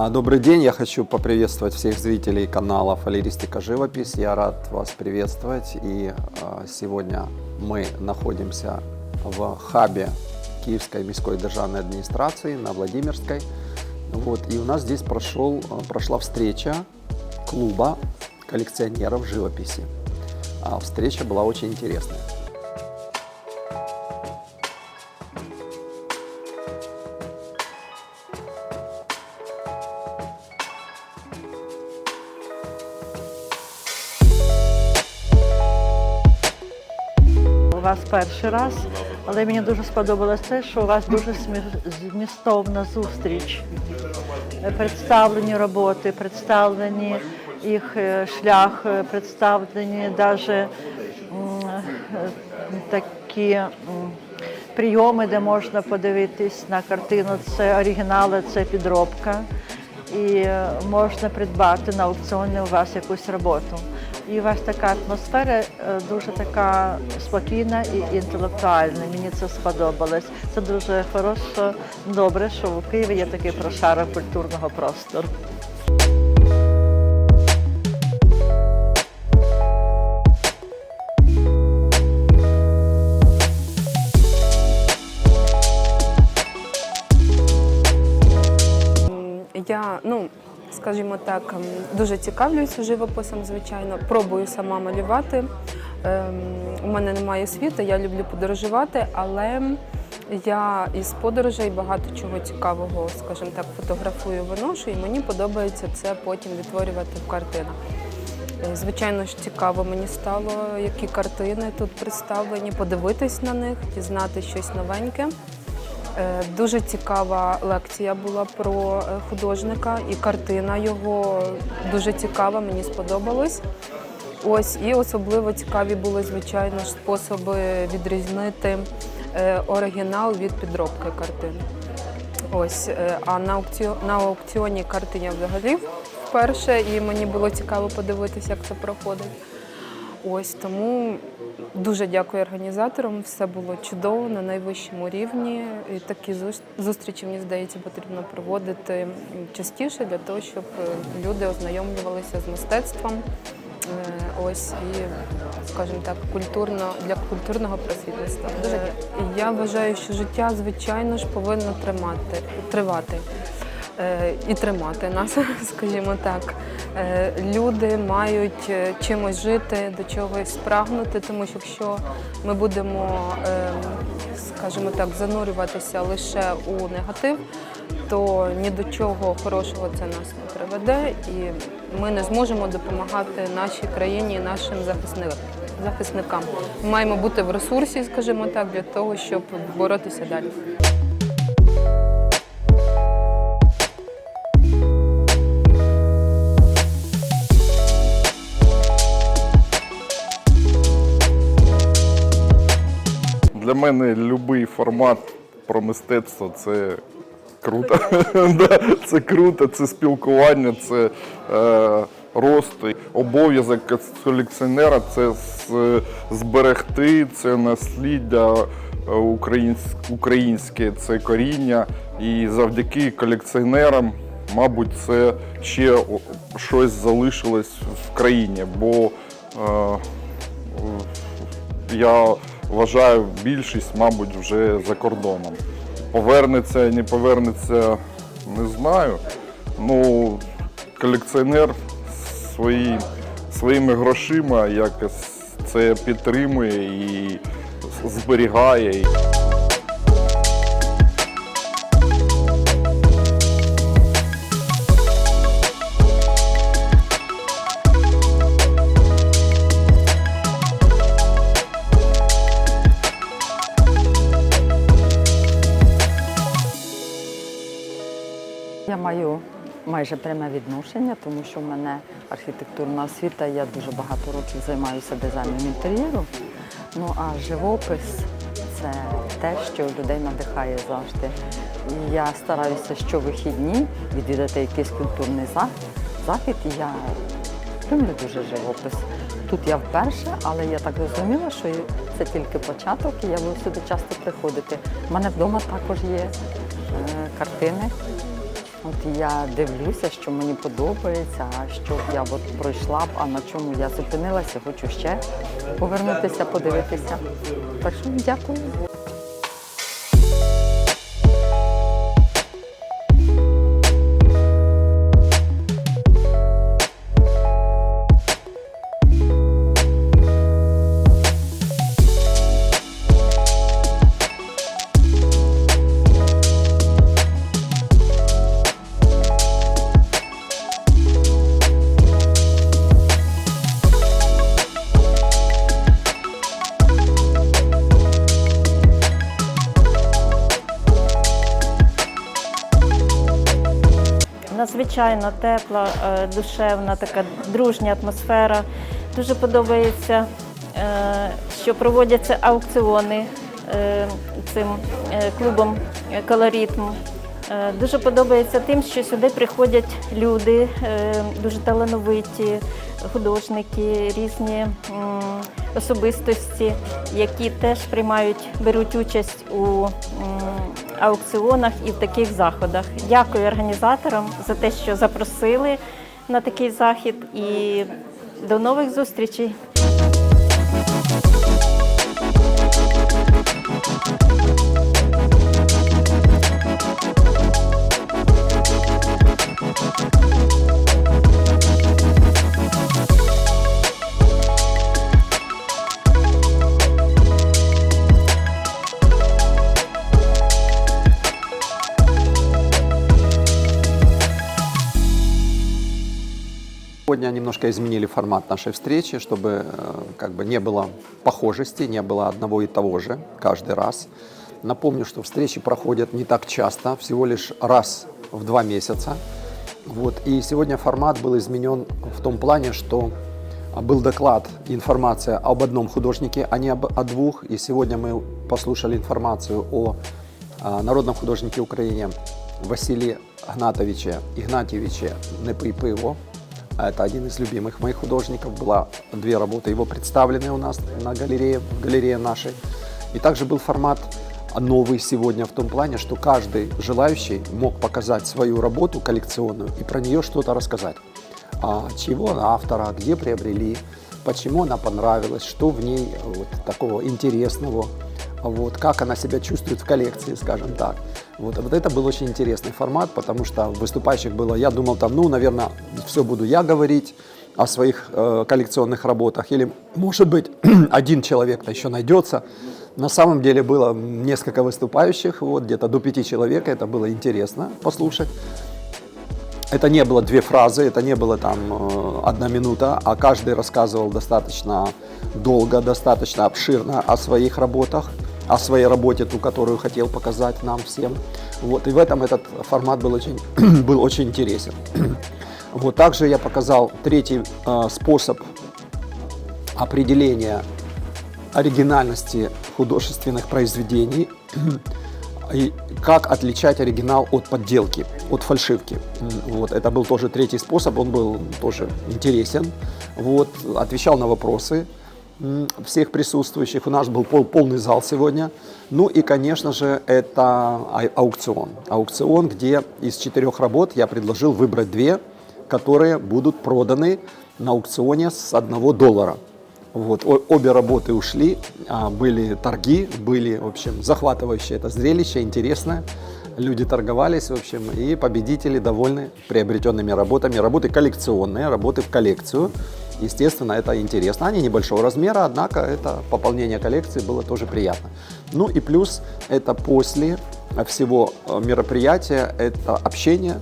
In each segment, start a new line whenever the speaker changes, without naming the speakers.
А, Добрый день, я хочу поприветствовать всех зрителей канала Фалеристика Живопись. Я рад вас приветствовать. И а, сегодня мы находимся в хабе Киевской міської державной администрации на Владимирской. Вот, и у нас здесь прошел, а, прошла встреча клуба коллекционеров живописи. Встреча была очень интересная.
Перший раз, але мені дуже сподобалось те, що у вас дуже змістовна зустріч. Е, Представлені роботи, представлені їх е, шлях, е, представлені навіть такі прийоми, де можна подивитись на картину. Це оригінали, це підробка. І е, можна придбати на аукціоні у вас якусь роботу. І у вас така атмосфера е, дуже така спокійна і інтелектуальна. Мені це сподобалось. Це дуже хорошо, добре, що в Києві є такий прошарок культурного простору.
Скажімо так, ем, дуже цікавлюся живописом, звичайно, пробую сама малювати. Ем, У мене немає освіти, я люблю подорожувати, але я із подорожей багато чого цікавого, скажімо так, фотографую, виношу, і мені подобається це потім відтворювати в картинах. Е, Звичайно ж, цікаво мені стало, які картини тут представлені, подивитись на них, дізнати щось новеньке. Е, Дуже цікава лекція була про е, художника, і картина його дуже цікава, мені сподобалось. Ось і особливо цікаві були, звичайно способи відрізнити е, оригінал від підробки картини. Ось, а на аукціоні, на аукціоні карти я взагалі вперше, і мені було цікаво подивитися, як це проходить. Ось тому дуже дякую організаторам. Все було чудово на найвищому рівні. І такі зустрічі, мені здається, потрібно проводити частіше для того, щоб е, люди ознайомлювалися з мистецтвом. Е, Ось і, скажімо так, культурно для культурного просвітництва. Дуже дякую. я вважаю, що життя, звичайно ж, повинно тримати тривати е, і тримати нас, скажімо так. Е, Люди мають е, чимось жити, до чогось прагнути, тому що якщо ми будемо, е, скажімо так, занурюватися лише у негатив, то ні до чого хорошого це нас не приведе, і ми не зможемо допомагати нашій країні і нашим захисникам. захисникам. Маємо бути в ресурсі, скажімо так, для того, щоб боротися далі.
Мене будь-який формат про мистецтво це круто. Це круто, це спілкування, це е, рост. Обов'язок колекціонера це зберегти це насліддя е, українське, це коріння. І завдяки колекціонерам, мабуть, це ще щось залишилось в країні. Бо е, я вважаю, більшість, мабуть, вже за кордоном. Повернеться, не повернеться, не знаю. Ну, колекціонер свої, своїми грошима якось це підтримує і зберігає.
Майже пряме відношення, тому що в мене архітектурна освіта, я дуже багато років займаюся дизайном інтер'єру. Ну а живопис це те, що людей надихає завжди. І я стараюся щовихідні відвідати якийсь культурний захід. І я люблю дуже живопис. Тут я вперше, але я так зрозуміла, що це тільки початок, і я буду сюди часто приходити. У мене вдома також є е, картини От я дивлюся, що мені подобається, що я от пройшла б, а на чому я зупинилася, хочу ще повернутися, подивитися. Так що дякую.
Надзвичайно тепла, е, душевна, така дружня атмосфера. Дуже подобається, е, що проводяться аукціони е, цим клубом колоритм. Дуже подобається тим, що сюди приходять люди, дуже талановиті художники, різні особистості, які теж приймають, беруть участь у аукціонах і в таких заходах. Дякую організаторам за те, що запросили на такий захід, і до нових зустрічей.
Немножко изменили формат нашей встречи, чтобы э, как бы не было похожести, не было одного и того же каждый раз. Напомню, что встречи проходят не так часто, всего лишь раз в два месяца. Вот. И сегодня формат был изменен в том плане, что был доклад, информация об одном художнике, а не об, о двух. И сегодня мы послушали информацию о а, народном художнике Украины Василии Гнатовиче Игнатьевиче Непыпыво. А Это один из любимых моих художников. Была две работы его представлены у нас на галерее, в галерее нашей. И также был формат новый сегодня в том плане, что каждый желающий мог показать свою работу коллекционную и про нее что-то рассказать. А, чего она автора, где приобрели, почему она понравилась, что в ней вот, такого интересного, вот, как она себя чувствует в коллекции, скажем так. Вот, вот это был очень интересный формат, потому что выступающих было, я думал там, ну, наверное, все буду я говорить о своих э, коллекционных работах, или, может быть, один человек-то еще найдется. На самом деле было несколько выступающих, вот, где-то до пяти человек, это было интересно послушать. Это не было две фразы, это не было там э, одна минута, а каждый рассказывал достаточно долго, достаточно обширно о своих работах, о своей работе, ту, которую хотел показать нам всем. Вот, и в этом этот формат был очень, был очень интересен. Вот, также я показал третий э, способ определения оригинальности художественных произведений и как отличать оригинал от подделки, от фальшивки. Вот, это был тоже третий способ, он был тоже интересен. Вот, отвечал на вопросы всех присутствующих. У нас был пол- полный зал сегодня. Ну и, конечно же, это а- аукцион. Аукцион, где из четырех работ я предложил выбрать две, которые будут проданы на аукционе с одного доллара. Вот, обе работы ушли, а, были торги, были, в общем, захватывающее это зрелище, интересное. Люди торговались, в общем, и победители довольны приобретенными работами. Работы коллекционные, работы в коллекцию. Естественно, это интересно. Они небольшого размера, однако это пополнение коллекции было тоже приятно. Ну и плюс это после всего э, мероприятия, это общение,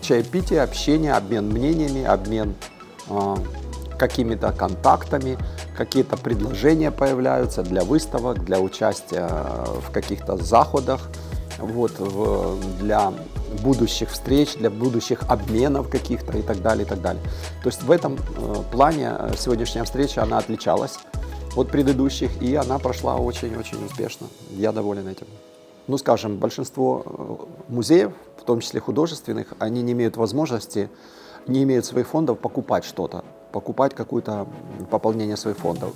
чаепитие, общение, обмен мнениями, обмен э, какими-то контактами, какие-то предложения появляются для выставок, для участия в каких-то заходах, вот, в- для будущих встреч, для будущих обменов каких-то и так далее, и так далее. То есть в этом э, плане э, сегодняшняя встреча, она отличалась от предыдущих, и она прошла очень-очень успешно. Я доволен этим. Ну, скажем, большинство э, музеев, в том числе художественных, они не имеют возможности, не имеют своих фондов покупать что-то, покупать какое-то пополнение своих фондов.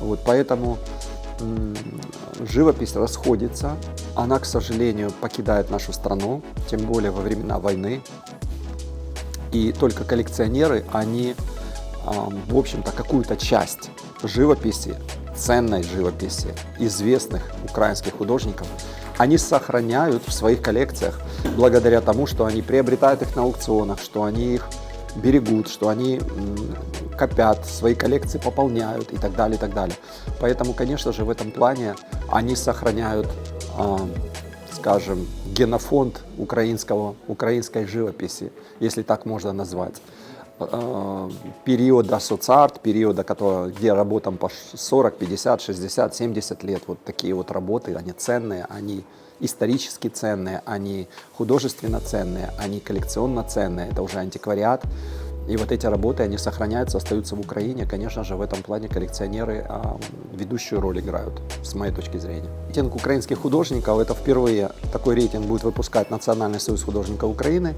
Вот, поэтому живопись расходится, она, к сожалению, покидает нашу страну, тем более во времена войны. И только коллекционеры, они, в общем-то, какую-то часть живописи, ценной живописи известных украинских художников, они сохраняют в своих коллекциях благодаря тому, что они приобретают их на аукционах, что они их берегут, что они копят, свои коллекции пополняют и так далее, и так далее. Поэтому, конечно же, в этом плане они сохраняют, а, скажем, генофонд украинского, украинской живописи, если так можно назвать. Э, периода соцарт, периода, который, где работам по 40, 50, 60, 70 лет, вот такие вот работы, они ценные, они исторически ценные, они художественно ценные, они коллекционно ценные, это уже антиквариат. И вот эти работы, они сохраняются, остаются в Украине. Конечно же, в этом плане коллекционеры а, ведущую роль играют, с моей точки зрения. Рейтинг украинских художников, это впервые такой рейтинг будет выпускать Национальный союз художников Украины.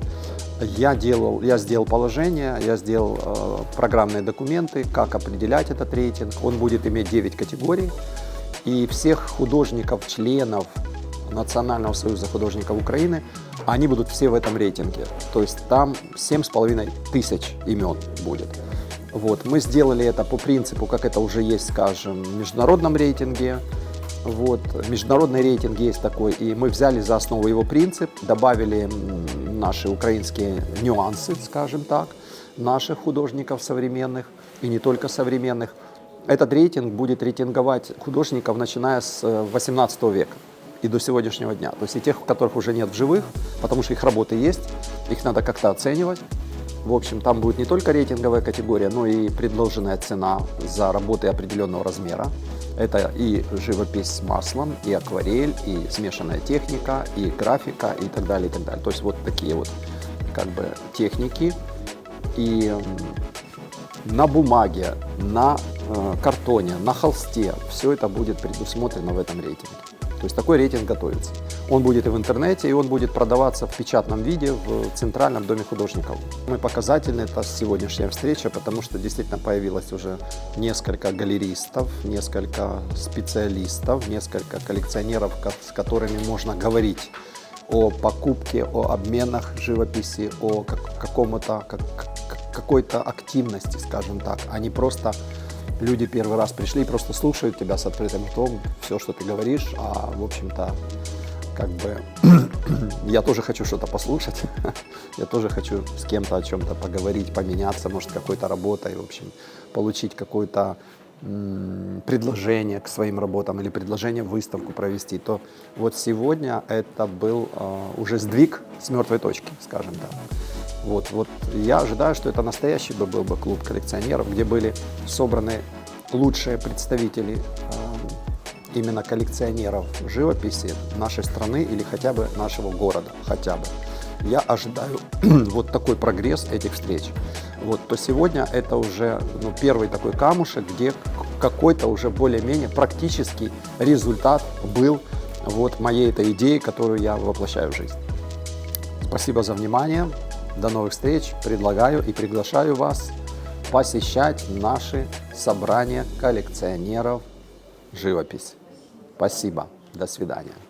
Я, делал, я сделал положение, я сделал э, программные документы, как определять этот рейтинг. Он будет иметь 9 категорий. И всех художников, членов Национального союза художников Украины, они будут все в этом рейтинге. То есть там 7,5 тысяч имен будет. Вот. Мы сделали это по принципу, как это уже есть, скажем, в международном рейтинге. Вот. Международный рейтинг есть такой, и мы взяли за основу его принцип, добавили наши украинские нюансы, скажем так, наших художников современных, и не только современных. Этот рейтинг будет рейтинговать художников, начиная с э, 18 века и до сегодняшнего дня. То есть и тех, которых уже нет в живых, потому что их работы есть, их надо как-то оценивать. В общем, там будет не только рейтинговая категория, но и предложенная цена за работы определенного размера. Это и живопись с маслом, и акварель, и смешанная техника, и графика, и так далее, и так далее. То есть вот такие вот как бы техники. И на бумаге, на э, картоне, на холсте. Все это будет предусмотрено в этом рейтинге. То есть такой рейтинг готовится. Он будет и в интернете, и он будет продаваться в печатном виде в Центральном доме художников. Мы показательны это сегодняшняя встреча, потому что действительно появилось уже несколько галеристов, несколько специалистов, несколько коллекционеров, ко- с которыми можно говорить о покупке, о обменах живописи, о как- какому-то, как- как- какой-то активности, скажем так, а не просто люди первый раз пришли и просто слушают тебя с открытым ртом, все, что ты говоришь, а в общем-то как бы я тоже хочу что-то послушать, я тоже хочу с кем-то о чем-то поговорить, поменяться, может, какой-то работой, в общем, получить какое-то предложение к своим работам или предложение выставку провести, то вот сегодня это был э, уже сдвиг с мертвой точки, скажем так. Вот, вот я ожидаю, что это настоящий бы клуб коллекционеров, где были собраны лучшие представители э, именно коллекционеров живописи нашей страны или хотя бы нашего города, хотя бы. Я ожидаю вот такой прогресс этих встреч. Вот, то сегодня это уже ну, первый такой камушек, где какой-то уже более-менее практический результат был вот моей этой идеи, которую я воплощаю в жизнь. Спасибо за внимание. До новых встреч. Предлагаю и приглашаю вас посещать наши собрания коллекционеров живописи. Спасибо. До свидания.